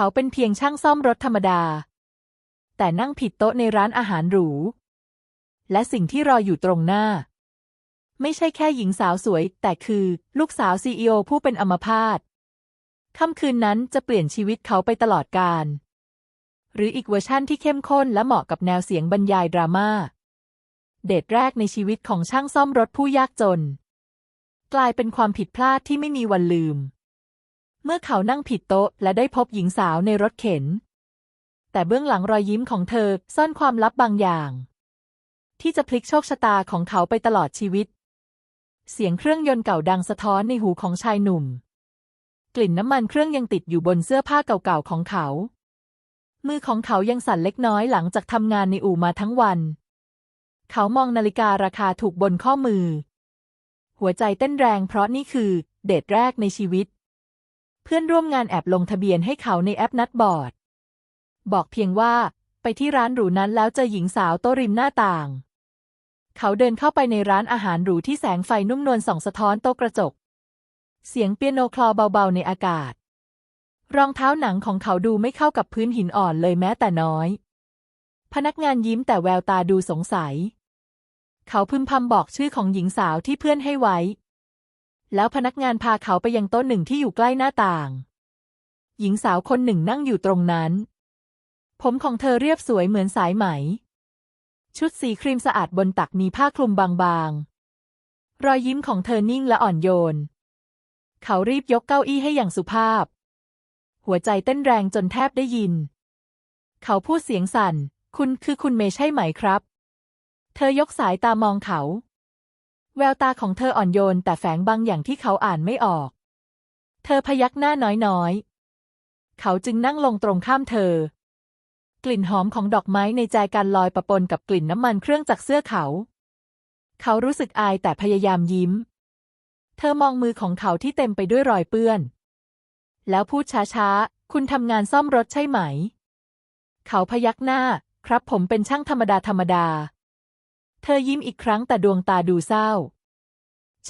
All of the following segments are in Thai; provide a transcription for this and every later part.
เขาเป็นเพียงช่างซ่อมรถธรรมดา แต่นั่งผิดโต๊ะในร้านอาหารหรู และสิ่งที่รออยู่ตรงหน้า ไม่ใช่แค่หญิงสาวสวย แต่คือลูกสาวซีอีโอผู้เป็นอัมพาตค่ำคืนนั้นจะเปลี่ยนชีวิตเขาไปตลอดกาลหรืออีกเวอร์ชั่นที่เข้มข้นและเหมาะกับแนวเสียงบรรยายดราม่า เดทแรกในชีวิตของช่างซ่อมรถผู้ยากจน กลายเป็นความผิดพลาดที่ไม่มีวันลืม มื่อเขานั่งผิดโต๊ะและได้พบหญิงสาวในรถเข็น แต่เบื้องหลังรอยยิ้มของเธอซ่อนความลับบางอย่าง ที่จะพลิกโชคชะตาของเขาไปตลอดชีวิต เสียงเครื่องยนต์เก่าดังสะท้อนในหูของชายหนุ่ม กลิ่นน้ำมันเครื่องยังติดอยู่บนเสื้อผ้าเก่าๆของเขา มือของเขายังสั่นเล็กน้อยหลังจากทำงานในอู่มาทั้งวัน เขามองนาฬิการาคาถูกบนข้อมือ หัวใจเต้นแรงเพราะนี่คือเดทแรกในชีวิต พื่อนร่วมงานแอบลงทะเบียนให้เขาในแอปนัดบอร์ด บอกเพียงว่า ไปที่ร้านหรูนั้นแล้วเจอหญิงสาวโต๊ะริมหน้าต่าง เขาเดินเข้าไปในร้านอาหารหรูที่แสงไฟนุ่มนวลส่องสะท้อนโต๊ะกระจก เสียงเปียโนคลอเบาๆในอากาศ รองเท้าหนังของเขาดูไม่เข้ากับพื้นหินอ่อนเลยแม้แต่น้อย พนักงานยิ้มแต่แววตาดูสงสัย เขาพึมพำบอกชื่อของหญิงสาวที่เพื่อนให้ไว้ แล้วพนักงานพาเขาไปยังโต๊ะหนึ่งที่อยู่ใกล้หน้าต่าง หญิงสาวคนหนึ่งนั่งอยู่ตรงนั้น ผมของเธอเรียบสวยเหมือนสายไหม ชุดสีครีมสะอาดบนตักมีผ้าคลุมบางๆ รอยยิ้มของเธอนิ่งและอ่อนโยน เขารีบยกเก้าอี้ให้อย่างสุภาพ หัวใจเต้นแรงจนแทบได้ยิน เขาพูดเสียงสั่น คุณคือคุณเมใช่ไหมครับ เธอยกสายตามองเขา แววตาของเธออ่อนโยนแต่แฝงบางอย่างที่เขาอ่านไม่ออก เธอพยักหน้าน้อยๆ เขาจึงนั่งลงตรงข้ามเธอ กลิ่นหอมของดอกไม้ในใจกันลอยประปนกับกลิ่นน้ำมันเครื่องจากเสื้อเขา เขารู้สึกอายแต่พยายามยิ้ม เธอมองมือของเขาที่เต็มไปด้วยรอยเปื้อน แล้วพูดช้าๆ คุณทำงานซ่อมรถใช่ไหม เขาพยักหน้า ครับผมเป็นช่างธรรมดาธรรมดาเธอยิ้มอีกครั้งแต่ดวงตาดูเศร้า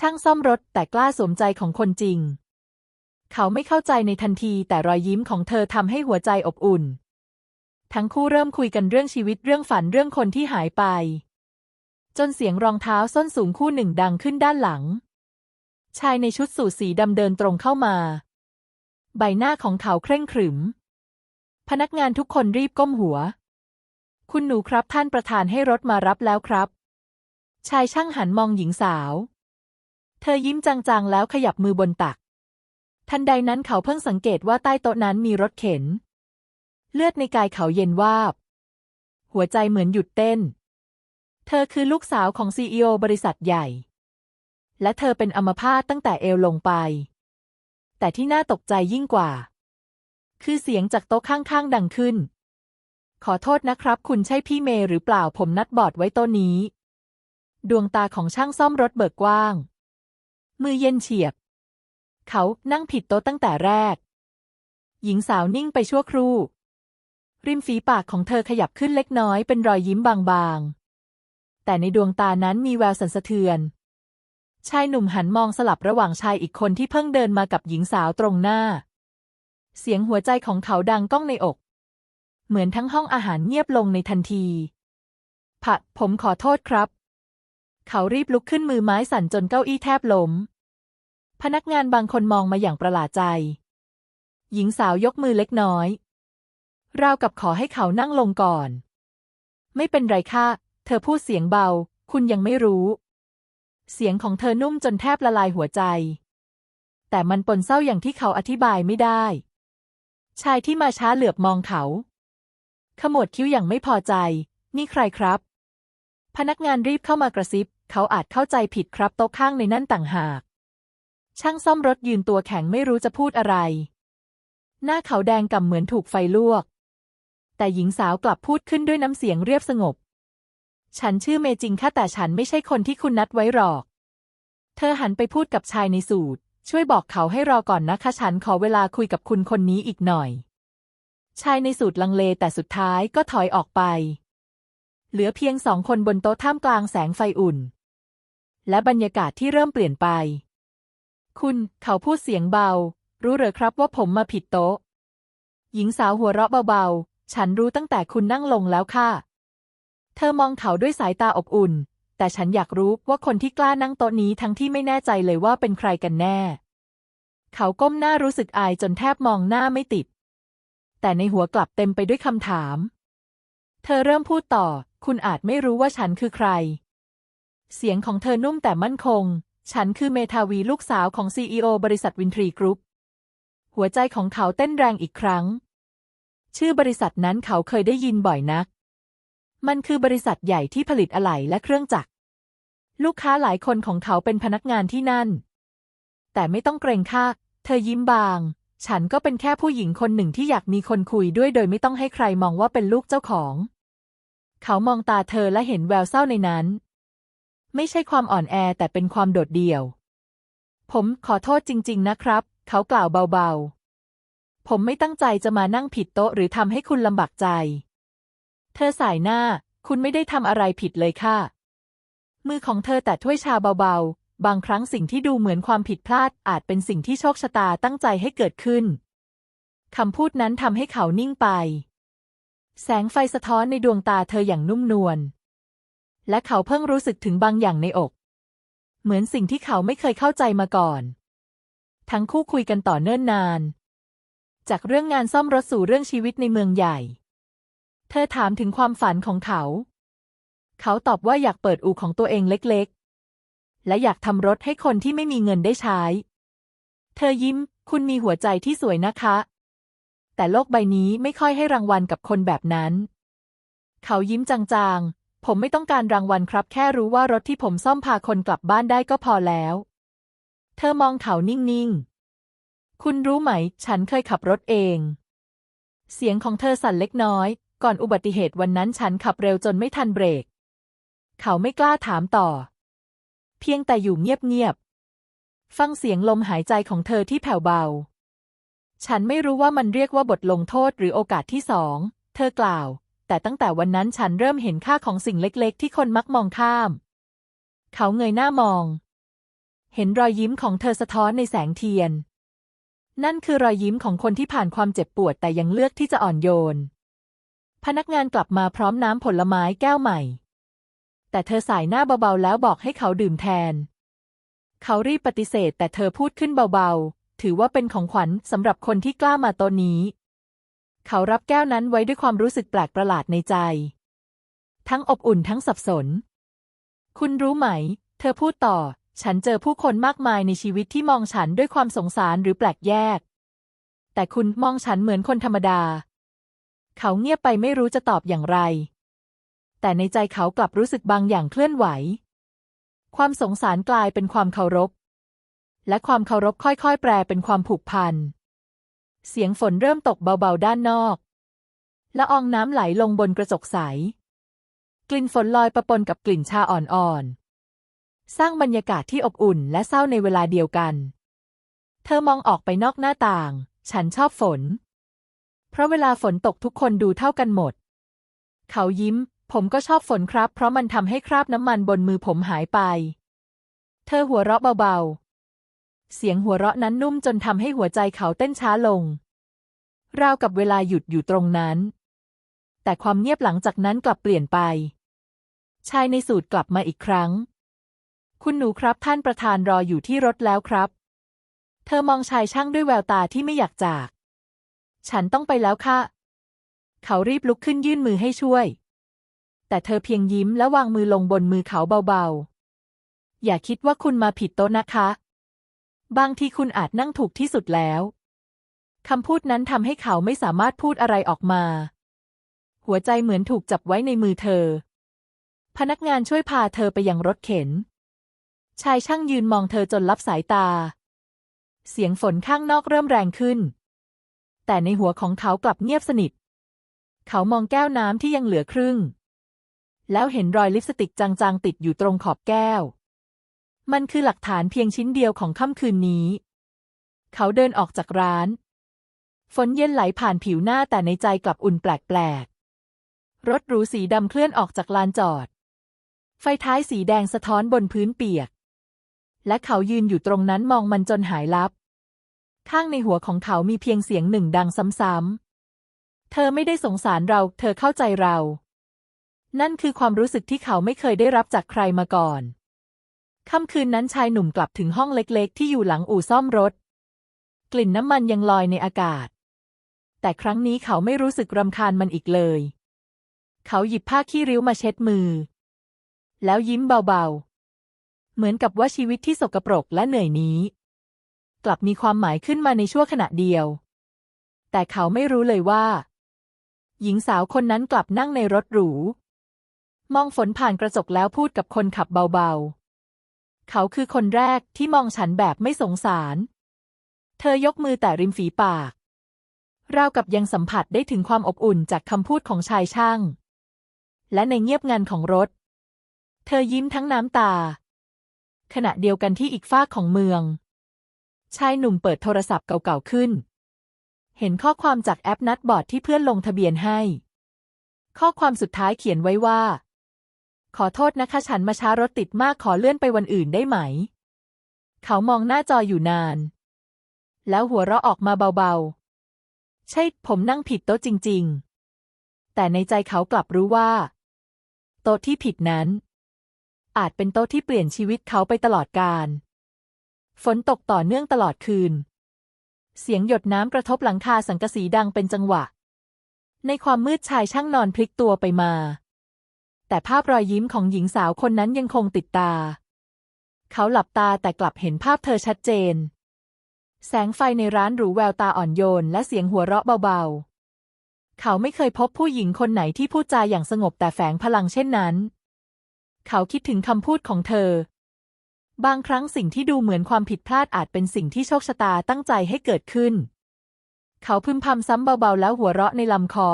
ช่างซ่อมรถแต่กล้าสวมใจของคนจริง เขาไม่เข้าใจในทันทีแต่รอยยิ้มของเธอทำให้หัวใจอบอุ่น ทั้งคู่เริ่มคุยกันเรื่องชีวิตเรื่องฝันเรื่องคนที่หายไป จนเสียงรองเท้าส้นสูงคู่หนึ่งดังขึ้นด้านหลัง ชายในชุดสูทสีดำเดินตรงเข้ามา ใบหน้าของเขาเคร่งขรึม พนักงานทุกคนรีบก้มหัว คุณหนูครับท่านประธานให้รถมารับแล้วครับชายช่างหันมองหญิงสาว เธอยิ้มจางๆแล้วขยับมือบนตัก ทันใดนั้นเขาเพิ่งสังเกตว่าใต้โต๊ะนั้นมีรถเข็น เลือดในกายเขาเย็นวาบ หัวใจเหมือนหยุดเต้น เธอคือลูกสาวของซีอีโอบริษัทใหญ่ และเธอเป็นอัมพาตตั้งแต่เอวลงไป แต่ที่น่าตกใจยิ่งกว่า คือเสียงจากโต๊ะข้างๆดังขึ้น ขอโทษนะครับ คุณใช่พี่เมย์หรือเปล่าผมนัดบอร์ดไว้โต๊ะนี้ ดวงตาของช่างซ่อมรถเบิกกว้าง มือเย็นเฉียบ เขานั่งผิดโต๊ะตั้งแต่แรก หญิงสาวนิ่งไปชั่วครู่ ริมฝีปากของเธอขยับขึ้นเล็กน้อยเป็นรอยยิ้มบางๆ แต่ในดวงตานั้นมีแววสั่นสะเทือน ชายหนุ่มหันมองสลับระหว่างชายอีกคนที่เพิ่งเดินมากับหญิงสาวตรงหน้า เสียงหัวใจของเขาดังก้องในอก เหมือนทั้งห้องอาหารเงียบลงในทันทีผะผมขอโทษครับ เขารีบลุกขึ้นมือไม้สั่นจนเก้าอี้แทบล้ม พนักงานบางคนมองมาอย่างประหลาดใจ หญิงสาวยกมือเล็กน้อย ราวกับขอให้เขานั่งลงก่อน ไม่เป็นไรค่ะ เธอพูดเสียงเบา คุณยังไม่รู้ เสียงของเธอนุ่มจนแทบละลายหัวใจ แต่มันปนเศร้าอย่างที่เขาอธิบายไม่ได้ ชายที่มาช้าเหลือบมองเขา ขมวดคิ้วอย่างไม่พอใจ นี่ใครครับ พนักงานรีบเข้ามากระซิบ เขาอาจเข้าใจผิดครับโต๊ะข้างในนั่นต่างหาก ช่างซ่อมรถยืนตัวแข็งไม่รู้จะพูดอะไร หน้าเขาแดงก่ำเหมือนถูกไฟลวก แต่หญิงสาวกลับพูดขึ้นด้วยน้ำเสียงเรียบสงบ ฉันชื่อเมจิงค่ะแต่ฉันไม่ใช่คนที่คุณนัดไว้หรอก เธอหันไปพูดกับชายในสูตรช่วยบอกเขาให้รอก่อนนะคะฉันขอเวลาคุยกับคุณคนนี้อีกหน่อย ชายในสูตรลังเลแต่สุดท้ายก็ถอยออกไป เหลือเพียงสองคนบนโต๊ะท่ามกลางแสงไฟอุ่น และบรรยากาศที่เริ่มเปลี่ยนไป คุณเขาพูดเสียงเบา รู้เหรอครับว่าผมมาผิดโต๊ะ หญิงสาวหัวเราะเบาๆ ฉันรู้ตั้งแต่คุณนั่งลงแล้วค่ะ เธอมองเขาด้วยสายตาอบอุ่น แต่ฉันอยากรู้ว่าคนที่กล้านั่งโต๊ะนี้ทั้งที่ไม่แน่ใจเลยว่าเป็นใครกันแน่ เขาก้มหน้ารู้สึกอายจนแทบมองหน้าไม่ติด แต่ในหัวกลับเต็มไปด้วยคำถาม เธอเริ่มพูดต่อ คุณอาจไม่รู้ว่าฉันคือใคร เสียงของเธอนุ่มแต่มั่นคง ฉันคือเมทาวีลูกสาวของซีอบริษัทวินทรีกรุ๊ป หัวใจของเขาเต้นแรงอีกครั้ง ชื่อบริษัทนั้นเขาเคยได้ยินบ่อยนัก มันคือบริษัทใหญ่ที่ผลิตอะไหล่และเครื่องจักร ลูกค้าหลายคนของเขาเป็นพนักงานที่นั่น แต่ไม่ต้องเกรงค่าเธอยิ้มบาง ฉันก็เป็นแค่ผู้หญิงคนหนึ่งที่อยากมีคนคุยด้วยโดยไม่ต้องให้ใครมองว่าเป็นลูกเจ้าของ เขามองตาเธอและเห็นแววเศร้าในนั้น ไม่ใช่ความอ่อนแอแต่เป็นความโดดเดี่ยว ผมขอโทษจริง ๆ นะครับ เขากล่าวเบาๆ ผมไม่ตั้งใจจะมานั่งผิดโต๊ะหรือทำให้คุณลำบากใจ เธอสายหน้า คุณไม่ได้ทำอะไรผิดเลยค่ะ มือของเธอแต่ถ้วยชาเบาๆ บางครั้งสิ่งที่ดูเหมือนความผิดพลาดอาจเป็นสิ่งที่โชคชะตาตั้งใจให้เกิดขึ้นคำพูดนั้นทำให้เขานิ่งไป แสงไฟสะท้อนในดวงตาเธออย่างนุ่มนวล และเขาเพิ่งรู้สึกถึงบางอย่างในอก เหมือนสิ่งที่เขาไม่เคยเข้าใจมาก่อน ทั้งคู่คุยกันต่อเนิ่นนาน จากเรื่องงานซ่อมรถสู่เรื่องชีวิตในเมืองใหญ่ เธอถามถึงความฝันของเขา เขาตอบว่าอยากเปิดอู่ของตัวเองเล็กๆ และอยากทำรถให้คนที่ไม่มีเงินได้ใช้ เธอยิ้ม คุณมีหัวใจที่สวยนะคะ แต่โลกใบนี้ไม่ค่อยให้รางวัลกับคนแบบนั้น เขายิ้มจางๆ ผมไม่ต้องการรางวัลครับ แค่รู้ว่ารถที่ผมซ่อมพาคนกลับบ้านได้ก็พอแล้ว เธอมองเขานิ่งๆ คุณรู้ไหม ฉันเคยขับรถเอง เสียงของเธอสั่นเล็กน้อย ก่อนอุบัติเหตุวันนั้นฉันขับเร็วจนไม่ทันเบรก เขาไม่กล้าถามต่อ เพียงแต่อยู่เงียบๆ ฟังเสียงลมหายใจของเธอที่แผ่วเบา ฉันไม่รู้ว่ามันเรียกว่าบทลงโทษหรือโอกาสที่สอง เธอกล่าว แต่ตั้งแต่วันนั้นฉันเริ่มเห็นค่าของสิ่งเล็กๆ ที่คนมักมองข้าม เขาเงยหน้ามอง เห็นรอยยิ้มของเธอสะท้อนในแสงเทียน นั่นคือรอยยิ้มของคนที่ผ่านความเจ็บปวดแต่ยังเลือกที่จะอ่อนโยน พนักงานกลับมาพร้อมน้ำผลไม้แก้วใหม่ แต่เธอสายหน้าเบาๆแล้วบอกให้เขาดื่มแทน เขารีบปฏิเสธแต่เธอพูดขึ้นเบาๆ ถือว่าเป็นของขวัญสำหรับคนที่กล้ามาโตัวนี้ เขารับแก้วนั้นไว้ด้วยความรู้สึกแปลกประหลาดในใจ ทั้งอบอุ่นทั้งสับสน คุณรู้ไหม เธอพูดต่อ ฉันเจอผู้คนมากมายในชีวิตที่มองฉันด้วยความสงสารหรือแปลกแยก แต่คุณมองฉันเหมือนคนธรรมดา เขาเงียบไปไม่รู้จะตอบอย่างไร แต่ในใจเขากลับรู้สึกบางอย่างเคลื่อนไหว ความสงสารกลายเป็นความเคารพ และความเคารพค่อยๆ แปลเป็นความผูกพัน เสียงฝนเริ่มตกเบาๆ ด้านนอก ละอองน้ำไหลลงบนกระจกใส กลิ่นฝนลอยประปนกับกลิ่นชาอ่อนๆ สร้างบรรยากาศที่อบอุ่นและเศร้าในเวลาเดียวกัน เธอมองออกไปนอกหน้าต่าง ฉันชอบฝน เพราะเวลาฝนตกทุกคนดูเท่ากันหมด เขายิ้ม ผมก็ชอบฝนครับ เพราะมันทำให้คราบน้ำมันบนมือผมหายไป เธอหัวเราะเบาๆ เสียงหัวเราะนั้นนุ่มจนทำให้หัวใจเขาเต้นช้าลง ราวกับเวลาหยุดอยู่ตรงนั้น แต่ความเงียบหลังจากนั้นกลับเปลี่ยนไป ชายในสูตรกลับมาอีกครั้ง คุณหนูครับท่านประธานรออยู่ที่รถแล้วครับ เธอมองชายช่างด้วยแววตาที่ไม่อยากจาก ฉันต้องไปแล้วค่ะ เขารีบลุกขึ้นยื่นมือให้ช่วย แต่เธอเพียงยิ้มและวางมือลงบนมือเขาเบาๆ อย่าคิดว่าคุณมาผิดโต๊ะนะคะ บางทีคุณอาจนั่งถูกที่สุดแล้วคำพูดนั้นทำให้เขาไม่สามารถพูดอะไรออกมา หัวใจเหมือนถูกจับไว้ในมือเธอ พนักงานช่วยพาเธอไปยังรถเข็น ชายช่างยืนมองเธอจนลับสายตา เสียงฝนข้างนอกเริ่มแรงขึ้น แต่ในหัวของเขากลับเงียบสนิท เขามองแก้วน้ำที่ยังเหลือครึ่ง แล้วเห็นรอยลิปสติกจางๆติดอยู่ตรงขอบแก้ว มันคือหลักฐานเพียงชิ้นเดียวของค่ำคืนนี้ เขาเดินออกจากร้าน ฝนเย็นไหลผ่านผิวหน้าแต่ในใจกลับอุ่นแปลกๆ รถหรูสีดำเคลื่อนออกจากลานจอด ไฟท้ายสีแดงสะท้อนบนพื้นเปียก และเขายืนอยู่ตรงนั้นมองมันจนหายลับ ข้างในหัวของเขามีเพียงเสียงหนึ่งดังซ้ำๆ เธอไม่ได้สงสารเรา เธอเข้าใจเรา นั่นคือความรู้สึกที่เขาไม่เคยได้รับจากใครมาก่อน ค่ำคืนนั้นชายหนุ่มกลับถึงห้องเล็กๆ ที่อยู่หลังอู่ซ่อมรถ กลิ่นน้ำมันยังลอยในอากาศ แต่ครั้งนี้เขาไม่รู้สึกรำคาญมันอีกเลย เขาหยิบผ้าขี้ริ้วมาเช็ดมือ แล้วยิ้มเบาๆ เหมือนกับว่าชีวิตที่สกปรกและเหนื่อยนี้ กลับมีความหมายขึ้นมาในชั่วขณะเดียว แต่เขาไม่รู้เลยว่า หญิงสาวคนนั้นกลับนั่งในรถหรู มองฝนผ่านกระจกแล้วพูดกับคนขับเบาๆ เขาคือคนแรกที่มองฉันแบบไม่สงสาร เธอยกมือแต่ริมฝีปาก ราวกับยังสัมผัสได้ถึงความอบอุ่นจากคำพูดของชายช่าง และในเงียบงันของรถ เธอยิ้มทั้งน้ำตา ขณะเดียวกันที่อีกฝ้าของเมือง ชายหนุ่มเปิดโทรศัพท์เก่าๆขึ้น เห็นข้อความจากแอปนัดบอร์ดที่เพื่อนลงทะเบียนให้ ข้อความสุดท้ายเขียนไว้ว่า ขอโทษนะคะฉันมาช้ารถติดมากขอเลื่อนไปวันอื่นได้ไหม เขามองหน้าจออยู่นาน แล้วหัวเราะออกมาเบาๆ ใช่ผมนั่งผิดโต๊ะจริง ๆ แต่ในใจเขากลับรู้ว่า โต๊ะที่ผิดนั้น อาจเป็นโต๊ะที่เปลี่ยนชีวิตเขาไปตลอดกาลฝนตกต่อเนื่องตลอดคืน เสียงหยดน้ำกระทบหลังคาสังกะสีดังเป็นจังหวะ ในความมืดชายช่างนอนพลิกตัวไปมา แต่ภาพรอยยิ้มของหญิงสาวคนนั้นยังคงติดตา เขาหลับตาแต่กลับเห็นภาพเธอชัดเจน แสงไฟในร้านหรูแววตาอ่อนโยนและเสียงหัวเราะเบาๆ เขาไม่เคยพบผู้หญิงคนไหนที่พูดจาอย่างสงบแต่แฝงพลังเช่นนั้น เขาคิดถึงคำพูดของเธอ บางครั้งสิ่งที่ดูเหมือนความผิดพลาดอาจเป็นสิ่งที่โชคชะตาตั้งใจให้เกิดขึ้น เขาพึมพำซ้ำเบาๆแล้วหัวเราะในลำคอ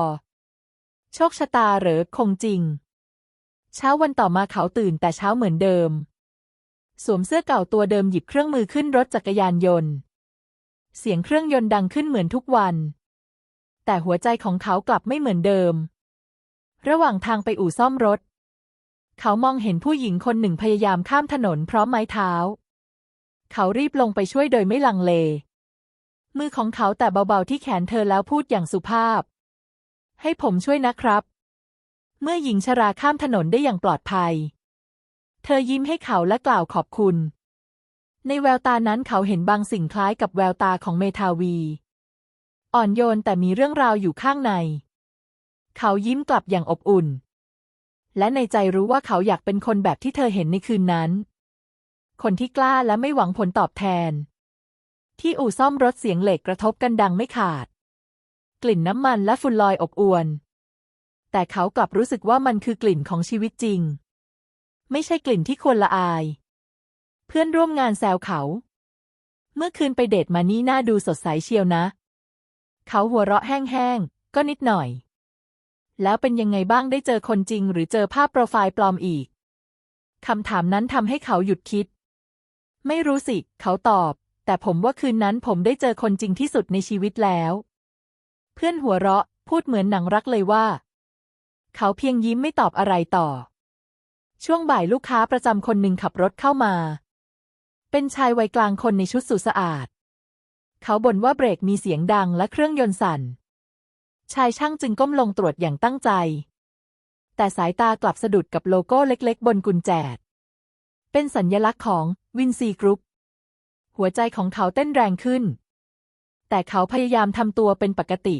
โชคชะตาเหรอคงจริง เช้าวันต่อมาเขาตื่นแต่เช้าเหมือนเดิม สวมเสื้อเก่าตัวเดิมหยิบเครื่องมือขึ้นรถจักรยานยนต์ เสียงเครื่องยนต์ดังขึ้นเหมือนทุกวัน แต่หัวใจของเขากลับไม่เหมือนเดิม ระหว่างทางไปอู่ซ่อมรถ เขามองเห็นผู้หญิงคนหนึ่งพยายามข้ามถนนพร้อมไม้เท้า เขารีบลงไปช่วยโดยไม่ลังเล มือของเขาแต่เบาๆที่แขนเธอแล้วพูดอย่างสุภาพ ให้ผมช่วยนะครับ เมื่อหญิงชราข้ามถนนได้อย่างปลอดภัย เธอยิ้มให้เขาและกล่าวขอบคุณ ในแววตานั้นเขาเห็นบางสิ่งคล้ายกับแววตาของเมทาวี อ่อนโยนแต่มีเรื่องราวอยู่ข้างใน เขายิ้มกลับอย่างอบอุ่น และในใจรู้ว่าเขาอยากเป็นคนแบบที่เธอเห็นในคืนนั้น คนที่กล้าและไม่หวังผลตอบแทน ที่อู่ซ่อมรถเสียงเหล็กกระทบกันดังไม่ขาด กลิ่นน้ำมันและฝุ่นลอยอบอวน แต่เขากลับรู้สึกว่ามันคือกลิ่นของชีวิตจริง ไม่ใช่กลิ่นที่ควรละอาย เพื่อนร่วมงานแซวเขา เมื่อคืนไปเดทมานี่น่าดูสดใสเชียวนะ เขาหัวเราะแห้งๆ ก็นิดหน่อย แล้วเป็นยังไงบ้างได้เจอคนจริง หรือเจอภาพโปรไฟล์ปลอมอีกคำถามนั้นทำให้เขาหยุดคิด ไม่รู้สิ เขาตอบ แต่ผมว่าคืนนั้นผมได้เจอคนจริงที่สุดในชีวิตแล้ว เพื่อนหัวเราะ พูดเหมือนหนังรักเลยว่า เขาเพียงยิ้มไม่ตอบอะไรต่อ ช่วงบ่ายลูกค้าประจำคนหนึ่งขับรถเข้ามา เป็นชายวัยกลางคนในชุดสูทสะอาด เขาบ่นว่าเบรกมีเสียงดังและเครื่องยนต์สั่น ชายช่างจึงก้มลงตรวจอย่างตั้งใจ แต่สายตากลับสะดุดกับโลโก้เล็กๆ บนกุญแจ เป็นสัญญลักษณ์ของวินซีกรุ๊ป หัวใจของเขาเต้นแรงขึ้น แต่เขาพยายามทำตัวเป็นปกติ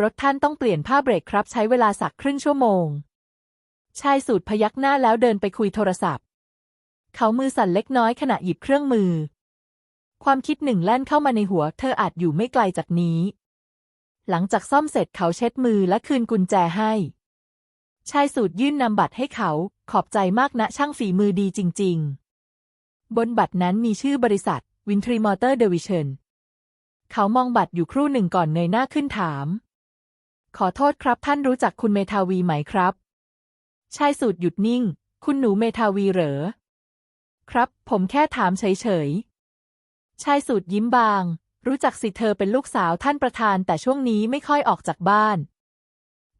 รถท่านต้องเปลี่ยนผ้าเบรกครับ ใช้เวลาสักครึ่งชั่วโมง ชายสูตรพยักหน้าแล้วเดินไปคุยโทรศัพท์ เขามือสั่นเล็กน้อยขณะหยิบเครื่องมือ ความคิดหนึ่งแล่นเข้ามาในหัว เธออาจอยู่ไม่ไกลจากนี้ หลังจากซ่อมเสร็จเขาเช็ดมือและคืนกุญแจให้ ชายสูตรยื่นนำบัตรให้เขา ขอบใจมากนะช่างฝีมือดีจริง ๆ บนบัตรนั้นมีชื่อบริษัท วินทรีมอเตอร์เดวิชันเขามองบัตรอยู่ครู่หนึ่งก่อนเงยหน้าขึ้นถาม ขอโทษครับท่านรู้จักคุณเมทาวีไหมครับ ชายสูตรหยุดนิ่ง คุณหนูเมทาวีเหรอ ครับ ผมแค่ถามเฉยๆ ชายสูตรยิ้มบาง รู้จักสิเธอเป็นลูกสาวท่านประธานแต่ช่วงนี้ไม่ค่อยออกจากบ้าน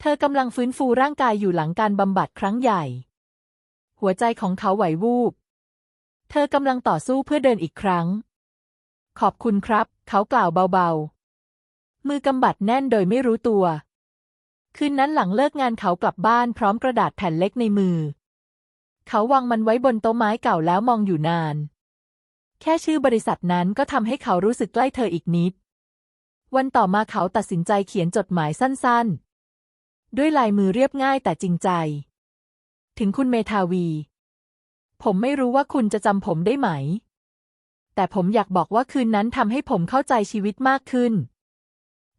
เธอกำลังฟื้นฟูร่างกายอยู่หลังการบำบัดครั้งใหญ่ หัวใจของเขาไหววูบ เธอกำลังต่อสู้เพื่อเดินอีกครั้ง ขอบคุณครับ เขากล่าวเบามือกำบัดแน่นโดยไม่รู้ตัว คืนนั้นหลังเลิกงานเขากลับบ้านพร้อมกระดาษแผ่นเล็กในมือ เขาวางมันไว้บนโต๊ะไม้เก่าแล้วมองอยู่นาน แค่ชื่อบริษัทนั้นก็ทำให้เขารู้สึกใกล้เธออีกนิด วันต่อมาเขาตัดสินใจเขียนจดหมายสั้นๆ ด้วยลายมือเรียบง่ายแต่จริงใจ ถึงคุณเมทาวี ผมไม่รู้ว่าคุณจะจำผมได้ไหม แต่ผมอยากบอกว่าคืนนั้นทำให้ผมเข้าใจชีวิตมากขึ้น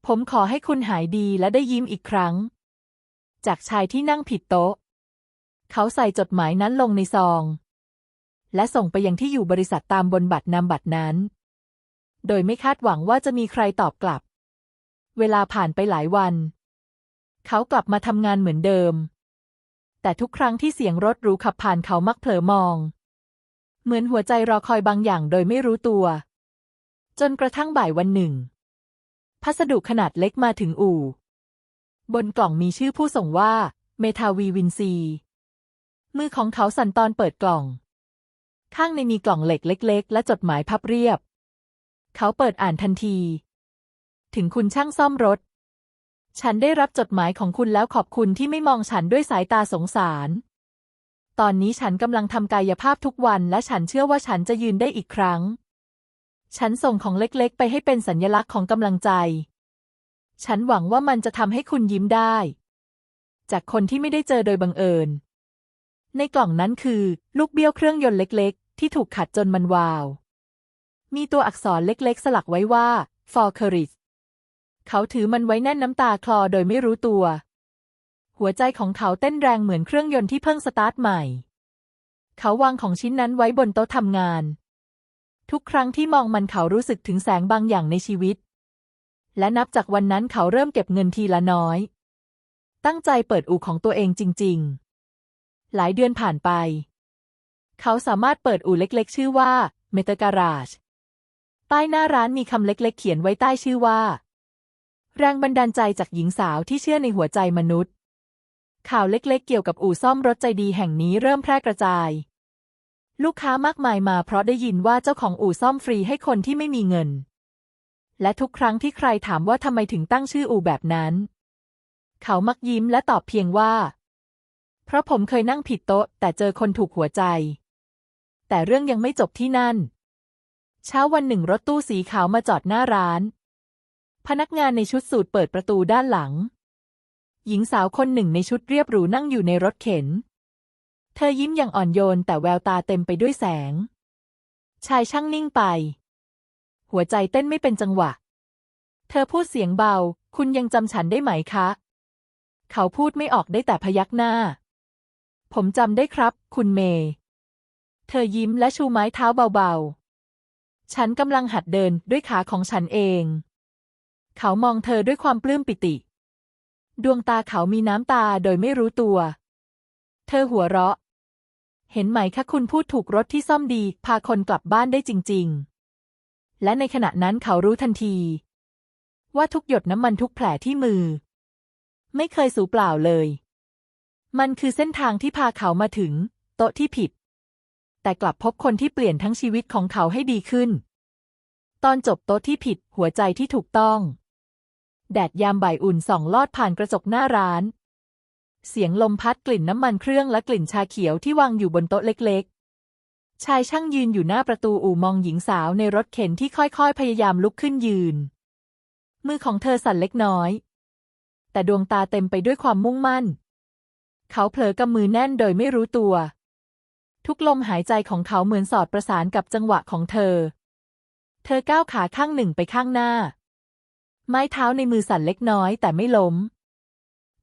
ผมขอให้คุณหายดีและได้ยิ้มอีกครั้ง จากชายที่นั่งผิดโต๊ะ เขาใส่จดหมายนั้นลงในซอง และส่งไปยังที่อยู่บริษัทตามบนบัตรนามบัตรนั้น โดยไม่คาดหวังว่าจะมีใครตอบกลับ เวลาผ่านไปหลายวัน เขากลับมาทำงานเหมือนเดิม แต่ทุกครั้งที่เสียงรถหรูขับผ่านเขามักเผลอมอง เหมือนหัวใจรอคอยบางอย่างโดยไม่รู้ตัว จนกระทั่งบ่ายวันหนึ่ง พัสดุขนาดเล็กมาถึงอู่ บนกล่องมีชื่อผู้ส่งว่า เมทาวีวินซี มือของเขาสั่นตอนเปิดกล่อง ข้างในมีกล่องเหล็กเล็ก ๆ และจดหมายพับเรียบ เขาเปิดอ่านทันที ถึงคุณช่างซ่อมรถ ฉันได้รับจดหมายของคุณแล้วขอบคุณที่ไม่มองฉันด้วยสายตาสงสาร ตอนนี้ฉันกำลังทำกายภาพทุกวันและฉันเชื่อว่าฉันจะยืนได้อีกครั้ง ฉันส่งของเล็กๆ ไปให้เป็นสัญลักษณ์ของกำลังใจ ฉันหวังว่ามันจะทำให้คุณยิ้มได้ จากคนที่ไม่ได้เจอโดยบังเอิญ ในกล่องนั้นคือ ลูกเบี้ยวเครื่องยนต์เล็ก ๆ ที่ถูกขัดจนมันวาว มีตัวอักษรเล็กๆ สลักไว้ว่า for courage เขาถือมันไว้แน่นน้ำตาคลอโดยไม่รู้ตัว หัวใจของเขาเต้นแรงเหมือนเครื่องยนต์ที่เพิ่งสตาร์ทใหม่ เขาวางของชิ้นนั้นไว้บนโต๊ะทำงาน ทุกครั้งที่มองมันเขารู้สึกถึงแสงบางอย่างในชีวิต และนับจากวันนั้นเขาเริ่มเก็บเงินทีละน้อย ตั้งใจเปิดอู่ของตัวเองจริง ๆ หลายเดือนผ่านไป เขาสามารถเปิดอู่เล็กๆ ชื่อว่าเมตการาชป้ายหน้าร้านมีคำเล็กๆ เขียนไว้ใต้ชื่อว่า แรงบันดาลใจจากหญิงสาวที่เชื่อในหัวใจมนุษย์ ข่าวเล็กๆ เกี่ยวกับอู่ซ่อมรถใจดีแห่งนี้เริ่มแพร่กระจาย ลูกค้ามากมายมาเพราะได้ยินว่าเจ้าของอู่ซ่อมฟรีให้คนที่ไม่มีเงิน และทุกครั้งที่ใครถามว่าทำไมถึงตั้งชื่ออู่แบบนั้น เขามักยิ้มและตอบเพียงว่า เพราะผมเคยนั่งผิดโต๊ะ แต่เจอคนถูกหัวใจ แต่เรื่องยังไม่จบที่นั่น เช้าวันหนึ่งรถตู้สีขาวมาจอดหน้าร้าน พนักงานในชุดสูทเปิดประตูด้านหลัง หญิงสาวคนหนึ่งในชุดเรียบหรูนั่งอยู่ในรถเข็น เธอยิ้มอย่างอ่อนโยนแต่แววตาเต็มไปด้วยแสง ชายช่างนิ่งไป หัวใจเต้นไม่เป็นจังหวะ เธอพูดเสียงเบา คุณยังจำฉันได้ไหมคะ เขาพูดไม่ออกได้แต่พยักหน้า ผมจำได้ครับ คุณเมย์ เธอยิ้มและชูไม้เท้าเบาๆ ฉันกำลังหัดเดินด้วยขาของฉันเอง เขามองเธอด้วยความปลื้มปิติ ดวงตาเขามีน้ำตาโดยไม่รู้ตัว เธอหัวเราะ เห็นไหมคะคุณพูดถูกรถที่ซ่อมดี พาคนกลับบ้านได้จริง ๆ และในขณะนั้นเขารู้ทันที ว่าทุกหยดน้ำมันทุกแผลที่มือ ไม่เคยสูญเปล่าเลย มันคือเส้นทางที่พาเขามาถึง โต๊ะที่ผิด แต่กลับพบคนที่เปลี่ยนทั้งชีวิตของเขาให้ดีขึ้น ตอนจบโต๊ะที่ผิดหัวใจที่ถูกต้อง แดดยามบ่ายอุ่นส่องลอดผ่านกระจกหน้าร้าน เสียงลมพัดกลิ่นน้ำมันเครื่องและกลิ่นชาเขียวที่วางอยู่บนโต๊ะเล็กๆ ชายช่างยืนอยู่หน้าประตูอู่มองหญิงสาวในรถเข็นที่ค่อยๆ พยายามลุกขึ้นยืน มือของเธอสั่นเล็กน้อย แต่ดวงตาเต็มไปด้วยความมุ่งมั่น เขาเผลอกำมือแน่นโดยไม่รู้ตัว ทุกลมหายใจของเขาเหมือนสอดประสานกับจังหวะของเธอ เธอก้าวขาข้างหนึ่งไปข้างหน้า ไม้เท้าในมือสั่นเล็กน้อยแต่ไม่ล้ม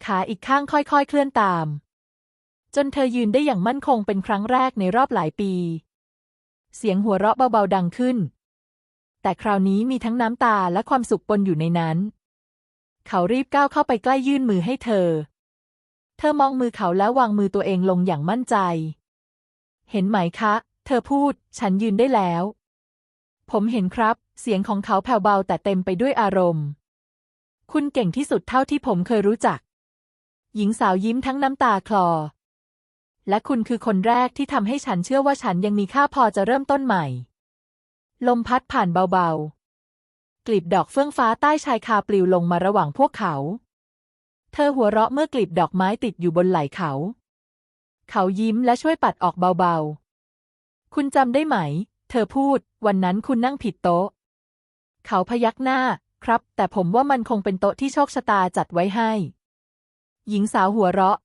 ขาอีกข้างค่อยๆ เคลื่อนตาม จนเธอยืนได้อย่างมั่นคงเป็นครั้งแรกในรอบหลายปี เสียงหัวเราะเบาๆดังขึ้น แต่คราวนี้มีทั้งน้ำตาและความสุขปนอยู่ในนั้น เขารีบก้าวเข้าไปใกล้ยื่นมือให้เธอ เธอมองมือเขาแล้ววางมือตัวเองลงอย่างมั่นใจ เห็นไหมคะ เธอพูด ฉันยืนได้แล้ว ผมเห็นครับ เสียงของเขาแผ่วเบาแต่เต็มไปด้วยอารมณ์ คุณเก่งที่สุดเท่าที่ผมเคยรู้จัก หญิงสาวยิ้มทั้งน้ำตาคลอ และคุณคือคนแรกที่ทำให้ฉันเชื่อว่าฉันยังมีค่าพอจะเริ่มต้นใหม่ ลมพัดผ่านเบาๆ กลีบดอกเฟื่องฟ้าใต้ชายคาปลิวลงมาระหว่างพวกเขา เธอหัวเราะเมื่อกลีบดอกไม้ติดอยู่บนไหล่เขา เขายิ้มและช่วยปัดออกเบาๆ คุณจำได้ไหม เธอพูด วันนั้นคุณนั่งผิดโต๊ะ เขาพยักหน้า ครับ แต่ผมว่ามันคงเป็นโต๊ะที่โชคชะตาจัดไว้ให้ หญิงสาวหัวเราะ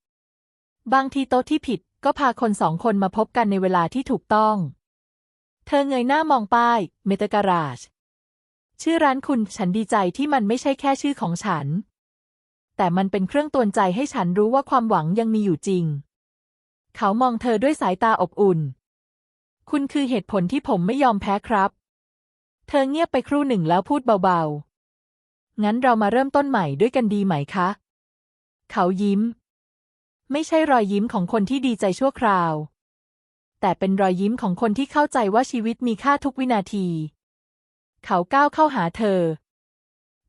บางทีโต๊ะที่ผิดก็พาคนสองคนมาพบกันในเวลาที่ถูกต้อง เธอเงยหน้ามองป้ายเมตการาช ชื่อร้านคุณฉันดีใจที่มันไม่ใช่แค่ชื่อของฉัน แต่มันเป็นเครื่องตือนใจให้ฉันรู้ว่าความหวังยังมีอยู่จริง เขามองเธอด้วยสายตาอบอุ่น คุณคือเหตุผลที่ผมไม่ยอมแพ้ครับ เธอเงียบไปครู่หนึ่งแล้วพูดเบาๆ งั้นเรามาเริ่มต้นใหม่ด้วยกันดีไหมคะ เขายิ้ม ไม่ใช่รอยยิ้มของคนที่ดีใจชั่วคราว แต่เป็นรอยยิ้มของคนที่เข้าใจว่าชีวิตมีค่าทุกวินาที เขาก้าวเข้าหาเธอ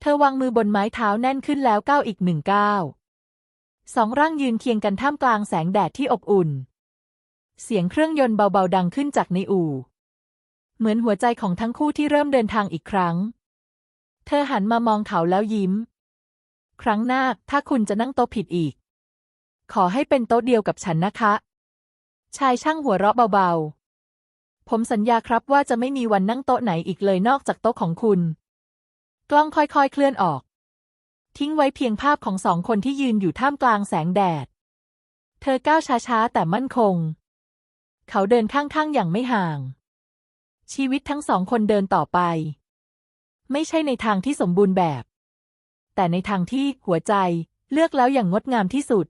เธอวางมือบนไม้เท้าแน่นขึ้นแล้วก้าวอีกหนึ่งก้าวสองร่างยืนเคียงกันท่ามกลางแสงแดดที่อบอุ่น เสียงเครื่องยนต์เบาๆดังขึ้นจากในอู่ เหมือนหัวใจของทั้งคู่ที่เริ่มเดินทางอีกครั้ง เธอหันมามองเขาแล้วยิ้ม ครั้งหน้าถ้าคุณจะนั่งโต๊ะผิดอีก ขอให้เป็นโต๊ะเดียวกับฉันนะคะ ชายช่างหัวเราะเบาๆ ผมสัญญาครับว่าจะไม่มีวันนั่งโต๊ะไหนอีกเลยนอกจากโต๊ะของคุณ กล้องค่อยๆเคลื่อนออก ทิ้งไว้เพียงภาพของสองคนที่ยืนอยู่ท่ามกลางแสงแดด เธอก้าวช้าๆแต่มั่นคง เขาเดินข้างๆอย่างไม่ห่าง ชีวิตทั้งสองคนเดินต่อไป ไม่ใช่ในทางที่สมบูรณ์แบบ แต่ในทางที่หัวใจเลือกแล้วอย่างงดงามที่สุด